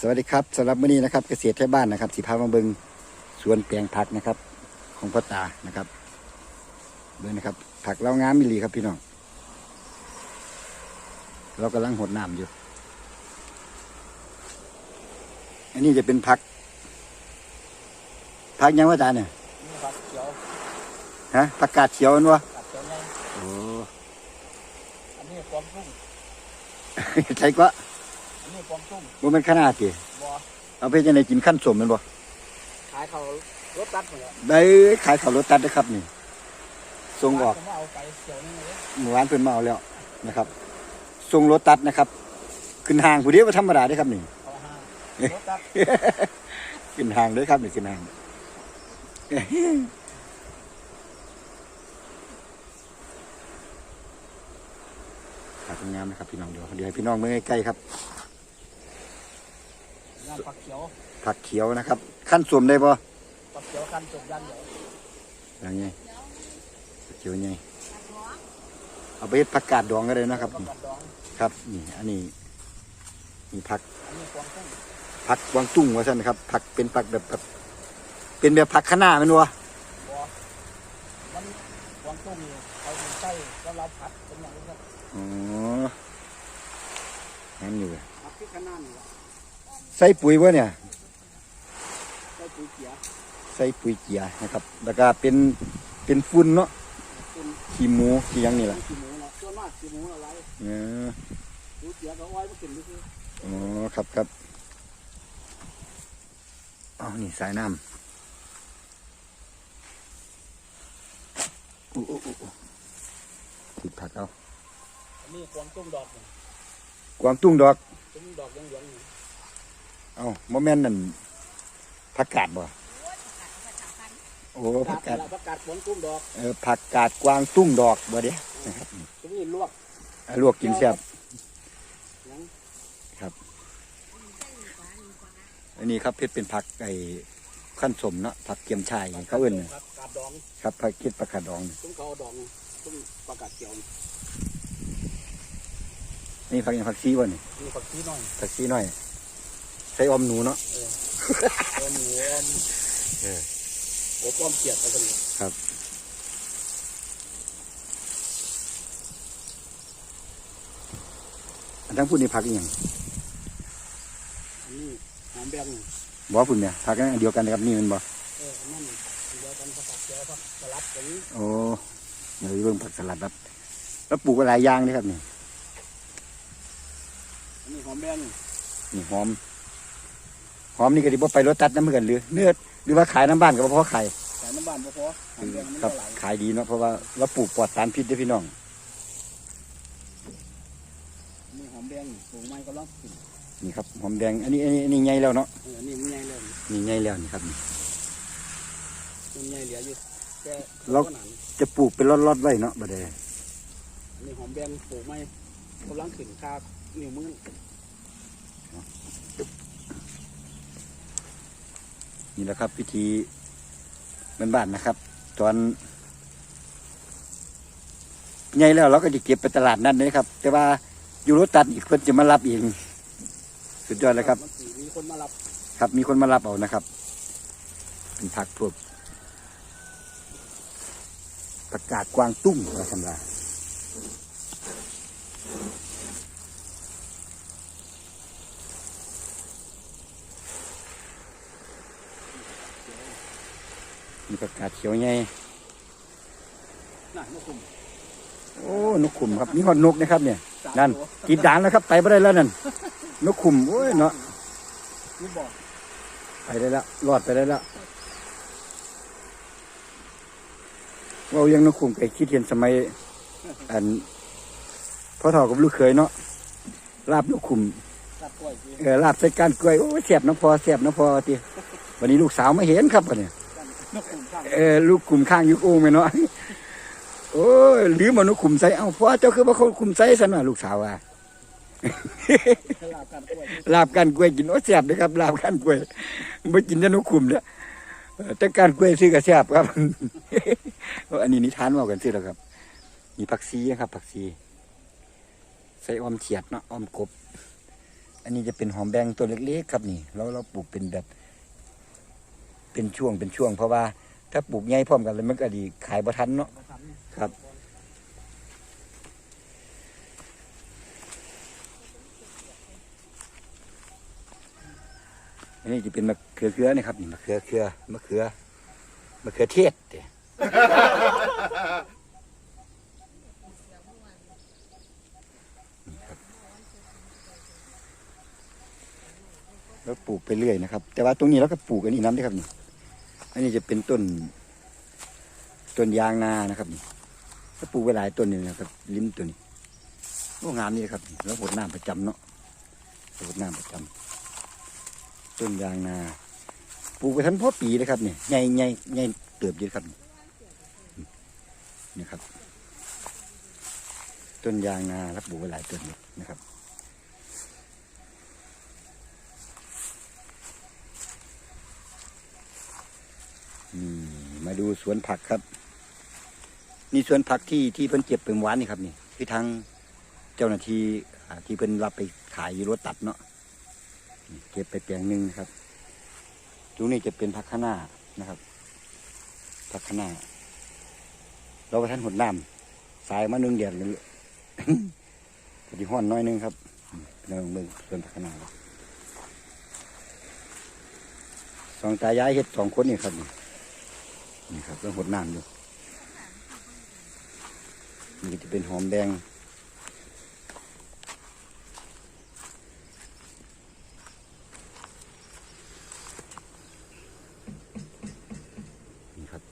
สวัสดีครับสำหรับมื้อนี้นะครับ เกษตรไทยบ้านนะครับสิพามาเบิงสวนแปลงผักนะครับ ของพ่อตานะครับเบิ่งนะครับ ผักเรางามมิลีครับพี่น้อง เรากำลังหดน้ำอยู่ อันนี้จะเป็นผักผักหยังว่าตาเนี่ยนี่ผักเขียวฮะผักกาดเขียวนั่นวะผักเขียวใหญ่โอ้อันนี้ปอมตุ้งใช่ก็ อันนี้ปอมตุ้งว่ามันขนาดสิบอเอาไปจะไหนกินขั้นสมแมันบ่ขายเขารถตัดหมดแล้วได้ขายข้าวรถตัดนะครับนี่ส่งออกผมว่าเอาไปเขียวนี่เลยหมู่บ้านเพิ่นมาเอาแล้วนะครับส่งรถตัดนะครับขึ้นห้างผู้เดียวว่าธรรมดาเด้อครับนี่เขาห้ารถตัดขึ้นห้างเด้อครับนี่ขึ้นห้างผักงามนะครับพี่น้องเดี๋ยวเดี๋ยวให้พี่น้องเมื่อใกล้ๆครับ งานผักเขียวผักเขียวนะครับ ขั้นสวมได้บ่ผักเขียวกันจบยันเดี๋ยวอย่างไงผักเขียวไงเอาไปเฮ็ดผักกาดดองก็ได้นะครับผักนี่กาดดองครับนี่อันนี้นี่ผักอันนี้ปอมตุ้งผักกวางตุ้งว่าซั่นครับผักเป็นผักแบบแบบเป็นแบบผักคะน้าแมันวะบอมันปอมตุ้งนี่เขาถึงใส่แล้วเราผัดเป็นอย่างนี้ครับอ๋อนั่นอยู่ผักที่ขนาดนี่แหละ ใส่ปุ๋ยวะเนี่ย ใส่ปุ๋ยเขียวใส่ปุ๋ยเกียนะครับ แล้วก็เป็นเป็นฝุ่นเนาะเป็นขี้หมูขี้หยังนี่แหละขี้หมูนะส่วนมากขี้หมูอะไรเออปุ๋ยเขียวก็อ้อยมากินนี่คืออ๋อครับครับอ๋อนี่สายน้ำอู้อู้อู้อู้ติดผักเอาอันนี้ปอมตุ้งดอกนี่กวางตุ้งดอกตุ้งดอกเหลืองๆนี่ เอ้าโมแม่นนั่นผักกาดบ่โอ้ผักกาดผักกาดปอมตุ้งดอกเออผักกาดกวางตุ้งดอกบ่เด้นะครับตรงนี้ลวกอะลวกกินแซ่บยังอันนี้ครับเพชรเป็นผักไอ้ขั้นสมเนาะผักเกียมชายเขาเอิ้นน่ะผักกาดดองครับผักคิดผักกาดดองตุ้งเขาดองตุ้งผักกาดเขียวนี่นี่ผักหยังผักซีวะนี่มีผักชีหน่อยผักซีน้อย ใส่ออมหนูเนาะอมหมูอมเออโอ้ป้อมเกียดไปกันเลยอันทั้งพูดนี่ผักอีหยังอันนี้หอมแบงบ่พุ่นเนี่ยผักอันเดียวกันนะครับนี่แมันบ่เออนั่นเดียวกันผักกาดเขียวผักสลัดอย่างนี้โอ้เดี๋ยวเบิ่งผักสลัดครับแล้วปลูกไว้หลายอย่างเลยครับนี่อันนี้หอมแบงนี่หอม หอมนี่ก็ดิบ่ไปรถตัดน้ำเหมือนกันหรือเนื้อหรือว่าขายน้ำบ้านก็บ่พอขายใส่น้ำบ้านพอพอหอมแบงมันครับก็ไหลายขายดีเนาะเพราะว่าเราปลูกปลอดสารพิษเด้วยพี่น้องอันนี้หอมแบงปลูกไม้ก็ร้องขึ้นนี่ครับหอมแดงอันนี้อันนี้อันนี้ใหญ่แล้วเนาะเอออันนี้มันใหญ่เลยนี่ใหญ่แล้วนี่ครับนี่มันใหญ่เหลืออยู่แค่แล้วขนาดจะปลูกเป็นรอดๆไว้เนาะบ่ได้อันนี้หอมแบงปลูกไม้กำลังขึ้นคานิ้วมือ นี่แหละครับพิธีบ้านๆนะครับ ตอนใหญ่แล้วเราก็จะเก็บไปตลาดนั่นเลยครับ แต่ว่าอยู่รถตัดอีกเพิ่นจะมารับเองสุดยอดเลยครับมันสิมีคนมารับ ครับ มีคนมารับเอานะครับ เป็นผักพวกประกาศกวางตุ้งว่าธรรมดา มีประกาศเขียวใหญ่น่ะนกขุมโอ้นกขุมครับมีหอดนกนะครับเนี่ยนั่นกินด่างแล้วครับไปไม่ได้แล้วนั่นนกขุมโอ้ยเนาะไปได้แล้วรอดไปได้แล้วเรายังนกขุมไปคิดเห็นสมัยอันพ่อเฒ่ากับลูกเขยเนาะลาบนกขุมเออลาบใส่ก้านกล้วยโอ้เสียบน้ำพอเสียบน้ำพอทีวันนี้ลูกสาวไม่เห็นครับวันนี้นกขุมข้าง เออลูกขุมข้างยุกโอ่งไปเนาะโอ้ยลืมเอานกขุมใส่เอ้าพ่อเจ้าคือว่าเขาขุมใส่ซะหน่อยลูกสาวว่าลาบกันกล้วยกินโอ้แซ่บเลยครับลาบกันกล้วยไม่กินแต่นกขุมเนี่ยแต่การกล้วยซื้อก็แซ่บครับอันนี้นิทานว่ากันซื้อแล้วครับ มีผักซีนะครับผักซีใส่ออมเฉียดเนาะออมกบ อันนี้จะเป็นหอมแดงตัวเล็กๆครับนี่เราเราปลูกเป็นแบบ เป็นช่วงเป็นช่วง เพราะว่า ถ้าปลูกใหญ่พร้อมกันเลยมันก็ดีขายบ่ทันเนาะครับ อันนี้จะเป็นมะเขือเขือนะครับนี่มะเขือเขือมะเขือมะเขือเทศเด้นี่ครับแล้วปลูกไปเรื่อยนะครับ แต่ว่าตรงนี้เราก็ปลูกอันนี้น้ำด้วยครับนี่ อันนี้จะเป็นต้นต้นยางนานะครับนี่ก็ปลูกไว้หลายต้นนี่นะครับ ลิ้มตัวนี้โอ้งามนี่ครับ แล้วหดน้ำประจำเนาะหดน้ำประจำต้นยางนาปลูกไปทันพ่อปีเลยครับเนี่ยใหญ่ใหญ่ใหญ่เติบเยอะครับนี่ครับ ต้นยางนาแล้วปลูกไว้หลายต้นนะครับ มาดูสวนผักครับ นี่สวนผักที่ที่เพิ่นเก็บเป็นหวานนี่ครับนี่คือทางเจ้าหน้าที่ที่เพิ่นรับไปขายอยู่รถตัดเนาะเก็บไปแปลงหนึ่งครับตรงนี้จะเป็นผักคะน้านะครับผักคะน้าเราไปท่านหดน้ำสายมาหนึ่งเดือนเลยพอดีห้อนน้อยนึงครับเราเบิ่งสวนผักคะน้าสองตายายเฮ็ดสองคนนี่ครับนี่ นี่ครับต้องหดน้ำอยู่นี่จะเป็นหอมแดงนี่ครับ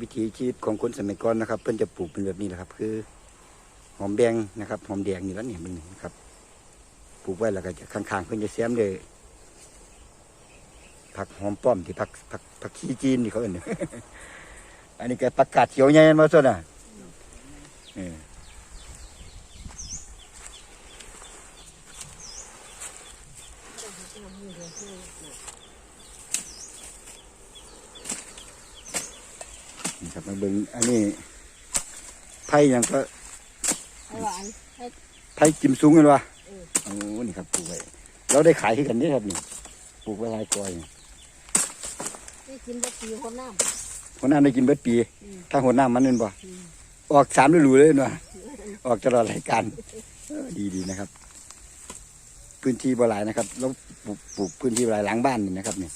วิถีชีวิตของคนสมัยก่อนนะครับ เพิ่นจะปลูกเป็นแบบนี้แหละครับ คือหอมแดงนะครับหอมแดงนี่แล้วเนี่ยมันครับ ปลูกไว้แล้วก็จะข้างๆเพิ่นจะแซมเลย ผักหอมป้อมที่ผักผักผักขี้จีนที่เขาเอ่นอันนี้ก็ประกาศเขียวใหญ่มาส่วนน่ะเออนี่ครับมาเบิ่งอันนี้ไผ่หยังก็ไอ้หวานไอ้ไผ่กิมสูงกันวะเออโอ้นี่ครับปลูกไว้เราได้ขายที่กันนี่ครับนี่ปลูกไว้หลายกอยได้ กินได้ปีคนน้หัวหน้าได้กินเบิดปีำอืมถ้าหัวหน้ามันนั่นบ่อืมออกสามฤดูเลยเนาะออกตลอดรายการเออดีดีนะครับ พื้นที่บ่หลายนะครับเราปลูกปลูกพื้นที่บ่หลายหลังบ้านนี่นะครับเนี่ย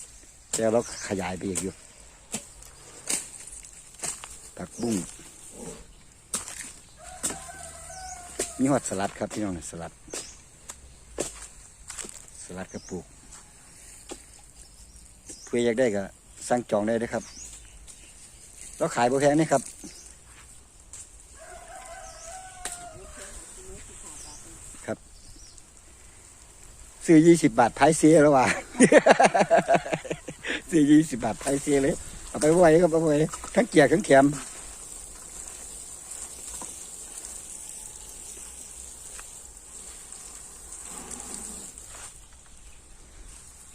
แต่เราขยายไปอีกอยู่ผักบุ้งมีหอดสลัดครับพี่น้องสลัด สลัดกระปลูกเพื่ออยากได้ก็ สั่งจองได้นะครับเราขายบ่แพงนี่ครับครับ ซื้อยี่สิบบาทไพ่เสียแล้วว่ะซื้อยี่สิบบาทไพ่เสียเลยเอาไปไว้ครับเอาไปไว้ทั้งเกียร์ทั้งแขม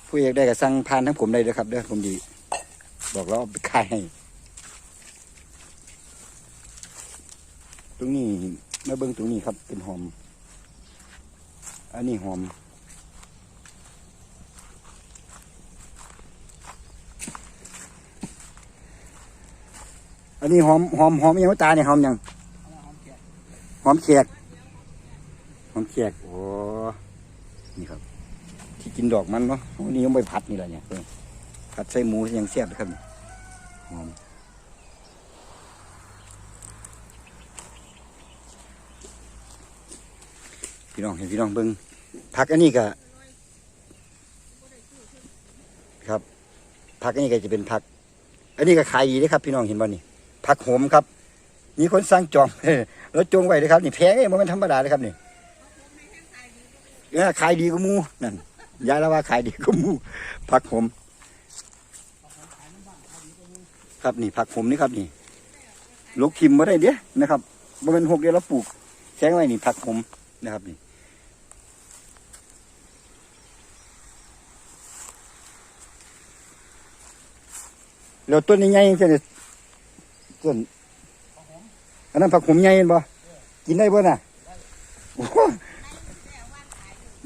ผู้เอกได้ก็สั่งผ่านทั้งผมได้เลยครับเด้อผมดี บอกแล้วเอาไปขายให้ตรงนี้มาเบิ้งตรงนี้ครับ เป็นหอม อันนี้หอม อันนี้หอมหอมหอมยังไม่ตายเนี่ยหอมยังหอมแขกหอมแขกหอมแขกโอ้นี่ครับ ที่กินดอกมันเนาะอันนี้ยังไปผัดนี่แหละเนี่ยผัดใส่หมูยังแซ่บเลยครับ หอมพี่น้องเห็นพี่น้องเบิ้งผักอันนี้ก็ครับผักอันนี้ก็จะเป็นผัก อันนี้ก็ขายดีนะครับ พี่น้องเห็นบ่นี่ผักโหมครับ มีคนสั่งจองแล้วจงไว้เลยครับ นี่แพงเองมันธรรมดาเลยครับนี่ขายดีกว่าหมูนั่นยายละว่าขายดีกว่าหมูผักโหม ครับนี่ผักโหมนี่ครับนี่ลูกทิมมาได้เด้นะครับมันเป็นหกเดือนแล้วปลูกแซงไว้นี่ผักโหมนะครับนี่แล้วต้นใหญ่ๆจังซี่ต้นอันนั้นผักขมใหญ่เห็นบ่กินได้บ่น่ะ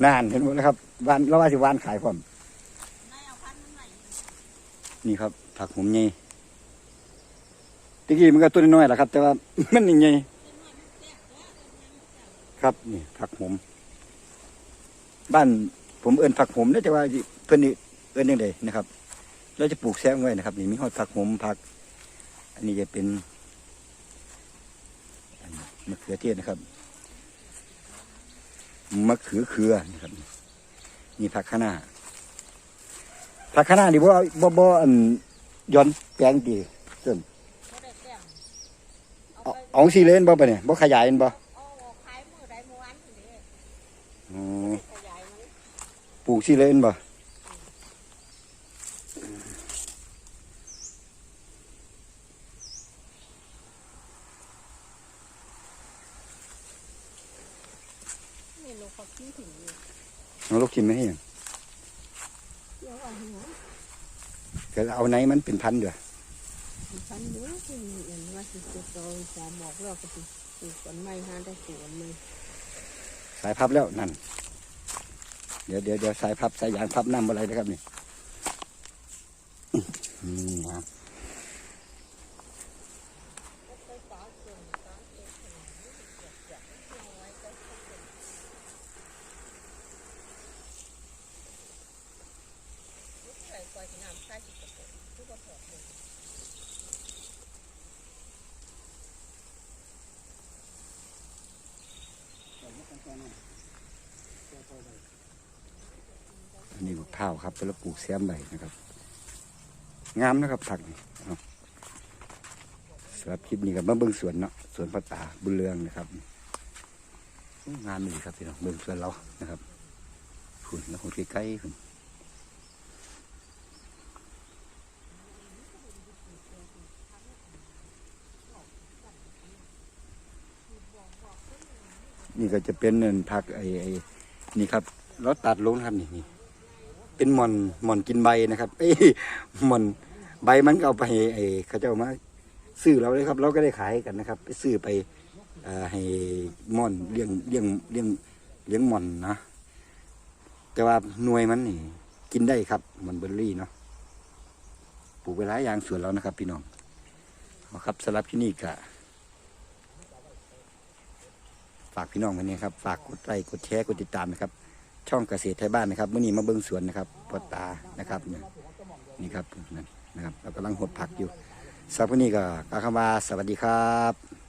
นานเห็นหมดแล้วครับวานเราว่าสิวานขายพร้อมนี่ครับผักหอมใหญ่ ตะกี้มันก็ตัวน้อยแหละครับ แต่ว่ามันยังไงครับนี่ผักหมบ้านผมเอินผักหมนะแต่ว่าเพิ่นนี่เอินยังไงนะครับเราจะปลูกแซมไว้นะครับ นี่มีฮอดผักหมผัก อันนี้จะเป็นอันมะเขือเทศนะครับมะเขือเขือนะครับนี่ผักคะน้าผักคะน้านี่บ่บ่บ่อันย้อนแปลงดีเพิ่ม เอาเอาสิเลยเห็นบ่ปะเนี่ยบ่ขยายเห็นบ่เอาออกขายมื้อใดมื้อวันนี่เด้อ๋อขยายมันปลูกสิเลยเห็นบ่นี่ลูกเขาขี้ถึงอยู่เอาลูกชิ้นมาให้หยังเดี๋ยวเอาหัวก็เอาไหนมันเป็นพันเด้อ พันเยอะที่มีอันว่าสิเก็บเอาสามบอกแล้วก็สิปลูกต้นไม้หาได้สวนเลยสายพับแล้วนั่น เดี๋ยวเดี๋ยวเดี๋ยวสายพับสายยางพับน้ำอะไรนะครับนี่อืมครับ ใส่กอยน้ำใส่สิกระปุกทุกกระปุกเลย อันนี้มะพร้าวครับเป็นแล้วปลูกแซมใบนะครับ งามนะครับผักนี่สำหรับคลิปนี้กับมาเบิ้งสวนเนาะสวนพระตาบุญเรืองนะครับ งามดีครับพี่น้องเบิ้งสวนเรานะครับฝุ่นแล้วคนใกล้ๆฝุ่น นี่ก็จะเป็นเนินผักไอ้ไอ้นี่ครับเราตัดลงครับนี่นี่เป็นหมอนหมอนกินใบนะครับเอ้หมอนใบมันก็เอาไปไอ้เขาเจ้ามาซื้อเราเลยครับ เราก็ได้ขายกันนะครับ ไปซื้อไปอให้หม่อนเลี้ยงเลี้ยงเลี้ยงเลี้ยงหม่อนนะแต่ว่าหน่วยมันนี่ กินได้ครับม่อนเบอร์รี่เนาะปลูกไปหลายอย่างสวนแล้วนะครับ พี่น้องเอาครับสำหรับที่นี่ก็ ฝากพี่น้องไว้นี่ครับฝากกดไลค์กดแชร์กดติดตามนะครับ ช่องเกษตรไทยบ้านนะครับเมื่อนี้มาเบิ้งสวนนะครับปอตานะครับเนี่ยนี่ครับนั่นนะครับเรากำลังหดผักอยู่สำหรับวันนี้ก็กาคำว่าสวัสดีครับ